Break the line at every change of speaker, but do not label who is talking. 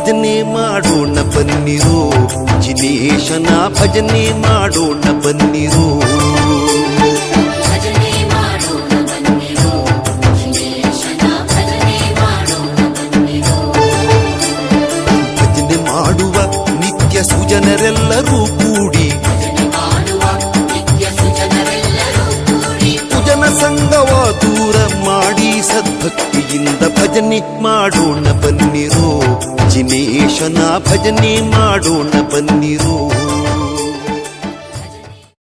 ಭಜನೆ ಮಾಡೋಣ ಬನ್ನಿರೋ.
ಜಿನೇಶನ ಭಜನೆ ಮಾಡೋಣ ಬನ್ನಿರೋ.
ಭಜನೆ ಮಾಡುವ ನಿತ್ಯ ಸುಜನರೆಲ್ಲರೂ ಕೂಡಿ. ಸುಜನ ಸಂಗವ ದೂರ ಮಾಡಿ ಸದ್ಭಕ್ತಿಯಿಂದ ಭಜನೆ ಮಾಡೋಣ ಬನ್ನಿರೋ. ಜಿನೇಶನ ಭಜನೆ ಮಾಡೋಣ ಬನ್ನಿರೋ.